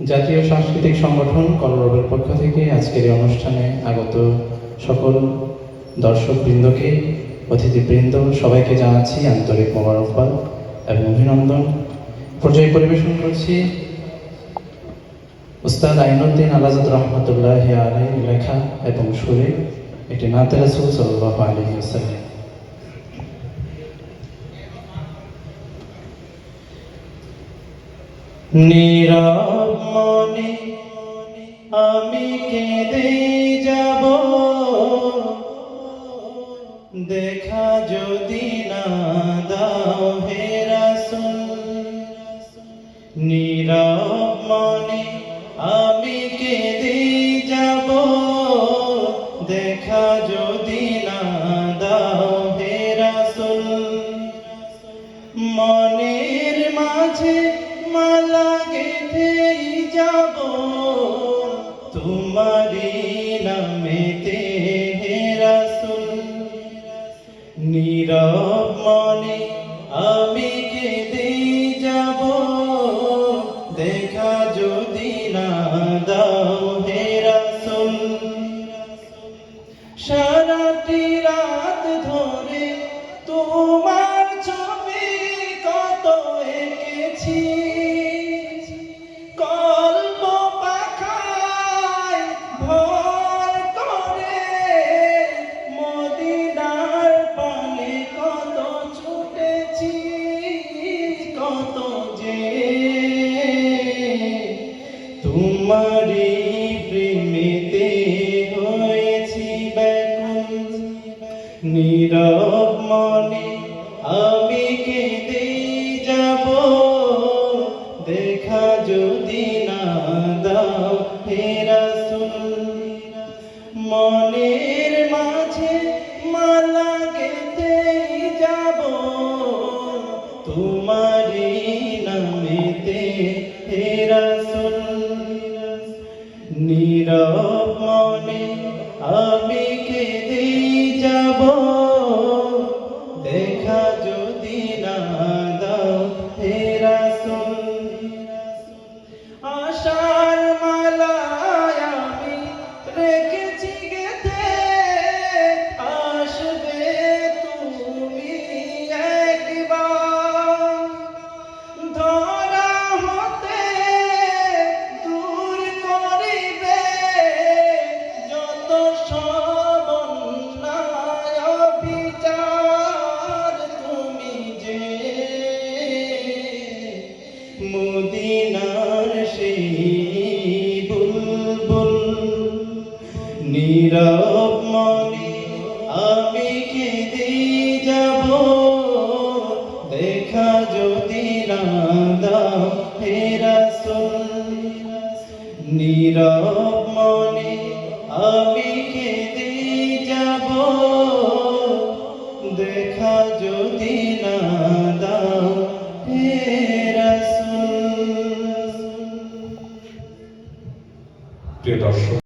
জাতীয় সাংস্কৃতিক সংগঠন কলরবের পক্ষ থেকে আজকের এই অনুষ্ঠানে আগত সকল দর্শকবৃন্দকে, অতিথিবৃন্দ, সবাইকে জানাচ্ছি আন্তরিক মোবারকবাদ এবং অভিনন্দন। পর্যায়ে পরিবেশন করছি উস্তাদ আইনুদ্দিন আলাজাদ রহমতুল্লাহ আলাই লেখা এবং সুরে একটি নাতে রাসুল সাল্লাহ আলী নীরব মনে আমি কেঁদে যাব। দেখা যদি না দাও হে রাসূল। নীরব মনে আমি কেঁদে যাব। দেখা যদি না দাও হে রাসূল। মনের তোমারি নামেতে রাসূল নীরব মনে আমি তোমারি প্রেমেতে হয়েছি ব্যাকুল। নীরব মনে আমি কেঁদে যাব। দেখা যদি না দাও রাসূল। মনের মাঝে মালা গেতে যাব। তোমারি নামেতে রাসূল। নীরব নীরব মনে আমি কেঁদে যাব। দেখা যদি রাধাও হেরা নীরব মনে আমি কেঁদে যাব। দেখা যদি রাধাও হেরা প্রিয় দর্শক